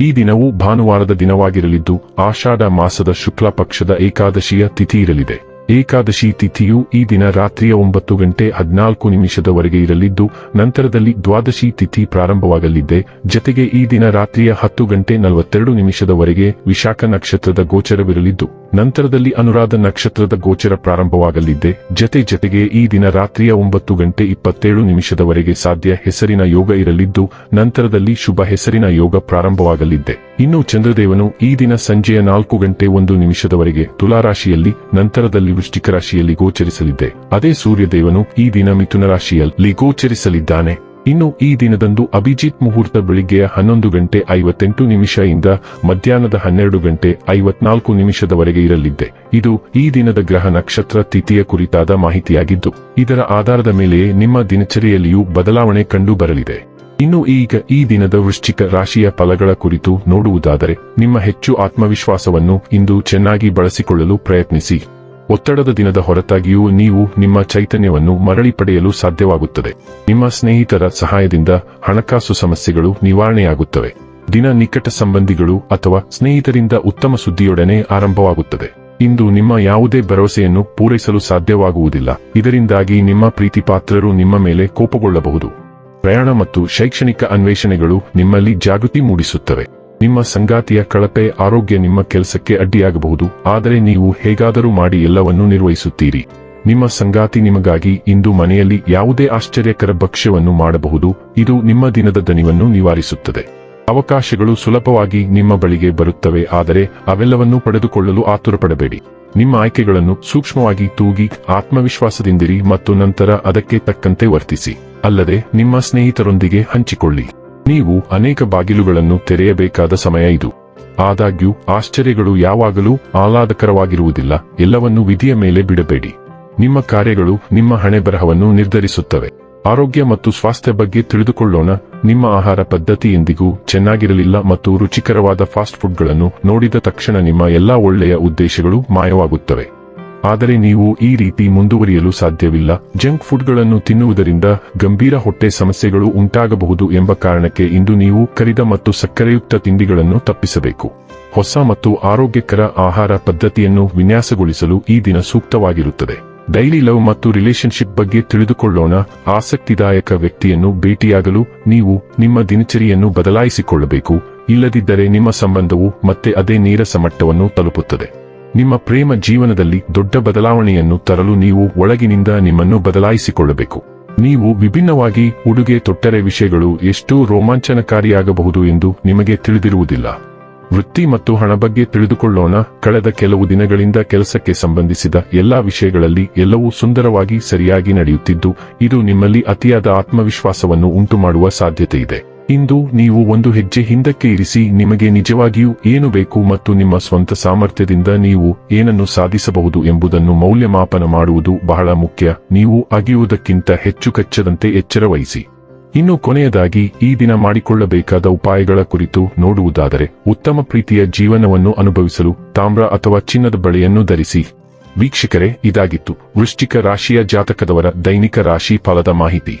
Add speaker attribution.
Speaker 1: ಈ ದಿನವು ಭಾನುವಾರದ ದಿನವಾಗಿರಲಿದ್ದು, ಆಷಾಢ ಮಾಸದ ಶುಕ್ಲ ಪಕ್ಷದ ಏಕಾದಶಿಯ ತಿಥಿ ಇರಲಿದೆ. ಏಕಾದಶಿ ತಿಥಿಯು ಈ ದಿನ ರಾತ್ರಿಯ ಒಂಬತ್ತು ಗಂಟೆ ಹದಿನಾಲ್ಕು ನಿಮಿಷದವರೆಗೆ ಇರಲಿದ್ದು, ನಂತರದಲ್ಲಿ ದ್ವಾದಶಿ ತಿಥಿ ಪ್ರಾರಂಭವಾಗಲಿದೆ. ಜತೆಗೆ ಈ ದಿನ ರಾತ್ರಿಯ ಹತ್ತು ಗಂಟೆ ನಲವತ್ತೆರಡು ನಿಮಿಷದವರೆಗೆ ವಿಶಾಖ ನಕ್ಷತ್ರದ ಗೋಚರವಿರಲಿದ್ದು ನಂತರದಲ್ಲಿ ಅನುರಾಧ ನಕ್ಷತ್ರದ ಗೋಚರ ಪ್ರಾರಂಭವಾಗಲಿದೆ. ಜತೆ ಜತೆಗೆ ಈ ದಿನ ರಾತ್ರಿಯ ಒಂಬತ್ತು ಗಂಟೆ ಇಪ್ಪತ್ತೇಳು ನಿಮಿಷದವರೆಗೆ ಸಾಧ್ಯ ಹೆಸರಿನ ಯೋಗ ಇರಲಿದ್ದು, ನಂತರದಲ್ಲಿ ಶುಭ ಹೆಸರಿನ ಯೋಗ ಪ್ರಾರಂಭವಾಗಲಿದ್ದೆ ಇನ್ನು ಚಂದ್ರದೇವನು ಈ ದಿನ ಸಂಜೆಯ ನಾಲ್ಕು ಗಂಟೆ ಒಂದು ನಿಮಿಷದವರೆಗೆ ತುಲಾರಾಶಿಯಲ್ಲಿ, ನಂತರದಲ್ಲಿ ವೃಶ್ಚಿಕ ರಾಶಿಯಲ್ಲಿ ಗೋಚರಿಸಲಿದೆ. ಅದೇ ಸೂರ್ಯದೇವನು ಈ ದಿನ ಮಿಥುನ ರಾಶಿಯಲ್ಲಿ ಗೋಚರಿಸಲಿದ್ದಾನೆ. ಇನ್ನು ಈ ದಿನದಂದು ಅಭಿಜಿತ್ ಮುಹೂರ್ತ ಬೆಳಿಗ್ಗೆಯ ಹನ್ನೊಂದು ಗಂಟೆ ಐವತ್ತೆಂಟು ನಿಮಿಷದಿಂದ ಮಧ್ಯಾಹ್ನದ ಹನ್ನೆರಡು ಗಂಟೆ ಐವತ್ನಾಲ್ಕು ನಿಮಿಷದವರೆಗೆ ಇರಲಿದ್ದೆ ಇದು ಈ ದಿನದ ಗ್ರಹ ನಕ್ಷತ್ರ ತಿಥಿಯ ಕುರಿತಾದ ಮಾಹಿತಿಯಾಗಿದ್ದು, ಇದರ ಆಧಾರದ ಮೇಲೆಯೇ ನಿಮ್ಮ ದಿನಚರಿಯಲ್ಲಿಯೂ ಬದಲಾವಣೆ ಕಂಡು ಬರಲಿದೆ ಇನ್ನು ಈಗ ಈ ದಿನದ ವೃಶ್ಚಿಕ ರಾಶಿಯ ಫಲಗಳ ಕುರಿತು ನೋಡುವುದಾದರೆ, ನಿಮ್ಮ ಹೆಚ್ಚು ಆತ್ಮವಿಶ್ವಾಸವನ್ನು ಇಂದು ಚೆನ್ನಾಗಿ ಬಳಸಿಕೊಳ್ಳಲು ಪ್ರಯತ್ನಿಸಿ. ಒತ್ತಡದ ದಿನದ ಹೊರತಾಗಿಯೂ ನೀವು ನಿಮ್ಮ ಚೈತನ್ಯವನ್ನು ಮರಳಿ ಪಡೆಯಲು ಸಾಧ್ಯವಾಗುತ್ತದೆ. ನಿಮ್ಮ ಸ್ನೇಹಿತರ ಸಹಾಯದಿಂದ ಹಣಕಾಸು ಸಮಸ್ಯೆಗಳು ನಿವಾರಣೆಯಾಗುತ್ತವೆ. ದಿನ ನಿಕಟ ಸಂಬಂಧಿಗಳು ಅಥವಾ ಸ್ನೇಹಿತರಿಂದ ಉತ್ತಮ ಸುದ್ದಿಯೊಡನೆ ಆರಂಭವಾಗುತ್ತದೆ. ಇಂದು ನಿಮ್ಮ ಯಾವುದೇ ಭರವಸೆಯನ್ನು ಪೂರೈಸಲು ಸಾಧ್ಯವಾಗುವುದಿಲ್ಲ. ಇದರಿಂದಾಗಿ ನಿಮ್ಮ ಪ್ರೀತಿಪಾತ್ರರು ನಿಮ್ಮ ಮೇಲೆ ಕೋಪಗೊಳ್ಳಬಹುದು. ಪ್ರಯಾಣ ಮತ್ತು ಶೈಕ್ಷಣಿಕ ಅನ್ವೇಷಣೆಗಳು ನಿಮ್ಮಲ್ಲಿ ಜಾಗೃತಿ ಮೂಡಿಸುತ್ತವೆ. ನಿಮ್ಮ ಸಂಗಾತಿಯ ಕಳಪೆ ಆರೋಗ್ಯ ನಿಮ್ಮ ಕೆಲಸಕ್ಕೆ ಅಡ್ಡಿಯಾಗಬಹುದು, ಆದರೆ ನೀವು ಹೇಗಾದರೂ ಮಾಡಿ ಎಲ್ಲವನ್ನೂ ನಿರ್ವಹಿಸುತ್ತೀರಿ. ನಿಮ್ಮ ಸಂಗಾತಿ ನಿಮಗಾಗಿ ಇಂದು ಮನೆಯಲ್ಲಿ ಯಾವುದೇ ಆಶ್ಚರ್ಯಕರ ಭಕ್ಷ್ಯವನ್ನು ಮಾಡಬಹುದು, ಇದು ನಿಮ್ಮ ದಿನದ ದನಿವನ್ನು ನಿವಾರಿಸುತ್ತದೆ. ಅವಕಾಶಗಳು ಸುಲಭವಾಗಿ ನಿಮ್ಮ ಬಳಿಗೆ ಬರುತ್ತವೆ, ಆದರೆ ಅವೆಲ್ಲವನ್ನೂ ಪಡೆದುಕೊಳ್ಳಲು ಆತುರಪಡಬೇಡಿ. ನಿಮ್ಮ ಆಯ್ಕೆಗಳನ್ನು ಸೂಕ್ಷ್ಮವಾಗಿ ತೂಗಿ ಆತ್ಮವಿಶ್ವಾಸದಿಂದಿರಿ ಮತ್ತು ನಂತರ ಅದಕ್ಕೆ ತಕ್ಕಂತೆ ವರ್ತಿಸಿ. ಅಲ್ಲದೆ ನಿಮ್ಮ ಸ್ನೇಹಿತರೊಂದಿಗೆ ಹಂಚಿಕೊಳ್ಳಿ. ನೀವು ಅನೇಕ ಬಾಗಿಲುಗಳನ್ನು ತೆರೆಯಬೇಕಾದ ಸಮಯ ಇದು. ಆದಾಗ್ಯೂ, ಆಶ್ಚರ್ಯಗಳು ಯಾವಾಗಲೂ ಆಹ್ಲಾದಕರವಾಗಿರುವುದಿಲ್ಲ. ಎಲ್ಲವನ್ನೂ ವಿಧಿಯ ಮೇಲೆ ಬಿಡಬೇಡಿ. ನಿಮ್ಮ ಕಾರ್ಯಗಳು ನಿಮ್ಮ ಹಣೆ ಬರಹವನ್ನು ನಿರ್ಧರಿಸುತ್ತವೆ. ಆರೋಗ್ಯ ಮತ್ತು ಸ್ವಾಸ್ಥ್ಯ ಬಗ್ಗೆ ತಿಳಿದುಕೊಳ್ಳೋಣ. ನಿಮ್ಮ ಆಹಾರ ಪದ್ಧತಿ ಎಂದಿಗೂ ಚೆನ್ನಾಗಿರಲಿಲ್ಲ ಮತ್ತು ರುಚಿಕರವಾದ ಫಾಸ್ಟ್ ಫುಡ್ಗಳನ್ನು ನೋಡಿದ ತಕ್ಷಣ ನಿಮ್ಮ ಎಲ್ಲಾ ಒಳ್ಳೆಯ ಉದ್ದೇಶಗಳು ಮಾಯವಾಗುತ್ತವೆ. ಆದರೆ ನೀವು ಈ ರೀತಿ ಮುಂದುವರಿಯಲು ಸಾಧ್ಯವಿಲ್ಲ. ಜಂಕ್ ಫುಡ್ಗಳನ್ನು ತಿನ್ನುವುದರಿಂದ ಗಂಭೀರ ಹೊಟ್ಟೆ ಸಮಸ್ಯೆಗಳು ಉಂಟಾಗಬಹುದು ಎಂಬ ಕಾರಣಕ್ಕೆ ಇಂದು ನೀವು ಕರಿದ ಮತ್ತು ಸಕ್ಕರೆಯುಕ್ತ ತಿಂಡಿಗಳನ್ನು ತಪ್ಪಿಸಬೇಕು. ಹೊಸ ಮತ್ತು ಆರೋಗ್ಯಕರ ಆಹಾರ ಪದ್ಧತಿಯನ್ನು ವಿನ್ಯಾಸಗೊಳಿಸಲು ಈ ದಿನ ಸೂಕ್ತವಾಗಿರುತ್ತದೆ. ಡೈಲಿ ಲವ್ ಮತ್ತು ರಿಲೇಶನ್ಶಿಪ್ ಬಗ್ಗೆ ತಿಳಿದುಕೊಳ್ಳೋಣ. ಆಸಕ್ತಿದಾಯಕ ವ್ಯಕ್ತಿಯನ್ನು ಭೇಟಿಯಾಗಲು ನೀವು ನಿಮ್ಮ ದಿನಚರಿಯನ್ನು ಬದಲಾಯಿಸಿಕೊಳ್ಳಬೇಕು. ಇಲ್ಲದಿದ್ದರೆ ನಿಮ್ಮ ಸಂಬಂಧವು ಮತ್ತೆ ಅದೇ ನೀರಸ ಮಟ್ಟವನ್ನು ತಲುಪುತ್ತದೆ. ನಿಮ್ಮ ಪ್ರೇಮ ಜೀವನದಲ್ಲಿ ದೊಡ್ಡ ಬದಲಾವಣೆಯನ್ನು ತರಲು ನೀವು ಒಳಗಿನಿಂದ ನಿಮ್ಮನ್ನು ಬದಲಾಯಿಸಿಕೊಳ್ಳಬೇಕು. ನೀವು ವಿಭಿನ್ನವಾಗಿ ಉಡುಗೆ ತೊಟ್ಟರೆ ವಿಷಯಗಳು ಎಷ್ಟು ರೋಮಾಂಚನಕಾರಿಯಾಗಬಹುದು ಎಂದು ನಿಮಗೆ ತಿಳಿದಿರುವುದಿಲ್ಲ. ವೃತ್ತಿ ಮತ್ತು ಹಣ ಬಗ್ಗೆ ತಿಳಿದುಕೊಳ್ಳೋಣ. ಕಳೆದ ಕೆಲವು ದಿನಗಳಿಂದ ಕೆಲಸಕ್ಕೆ ಸಂಬಂಧಿಸಿದ ಎಲ್ಲಾ ವಿಷಯಗಳಲ್ಲಿ ಎಲ್ಲವೂ ಸುಂದರವಾಗಿ ಸರಿಯಾಗಿ ನಡೆಯುತ್ತಿದ್ದು, ಇದು ನಿಮ್ಮಲ್ಲಿ ಅತಿಯಾದ ಆತ್ಮವಿಶ್ವಾಸವನ್ನು ಉಂಟುಮಾಡುವ ಸಾಧ್ಯತೆ ಇದೆ ಇಂದು ನೀವು ಒಂದು ಹೆಜ್ಜೆ ಹಿಂದಕ್ಕೆ ಇರಿಸಿ ನಿಮಗೆ ನಿಜವಾಗಿಯೂ ಏನು ಬೇಕು ಮತ್ತು ನಿಮ್ಮ ಸ್ವಂತ ಸಾಮರ್ಥ್ಯದಿಂದ ನೀವು ಏನನ್ನು ಸಾಧಿಸಬಹುದು ಎಂಬುದನ್ನು ಮೌಲ್ಯಮಾಪನ ಮಾಡುವುದು ಬಹಳ ಮುಖ್ಯ. ನೀವು ಅಗಿಯುವುದಕ್ಕಿಂತ ಹೆಚ್ಚು ಕಚ್ಚದಂತೆ ಎಚ್ಚರ ವಹಿಸಿ. ಇನ್ನು ಕೊನೆಯದಾಗಿ, ಈ ದಿನ ಮಾಡಿಕೊಳ್ಳಬೇಕಾದ ಉಪಾಯಗಳ ಕುರಿತು ನೋಡುವುದಾದರೆ, ಉತ್ತಮ ಪ್ರೀತಿಯ ಜೀವನವನ್ನು ಅನುಭವಿಸಲು ತಾಮ್ರ ಅಥವಾ ಚಿನ್ನದ ಬಳೆಯನ್ನು ಧರಿಸಿ. ವೀಕ್ಷಕರೇ, ಇದಾಗಿತ್ತು. ವೃಶ್ಚಿಕ ರಾಶಿಯ ಜಾತಕದವರ ದೈನಿಕ ರಾಶಿ ಫಲದ ಮಾಹಿತಿ.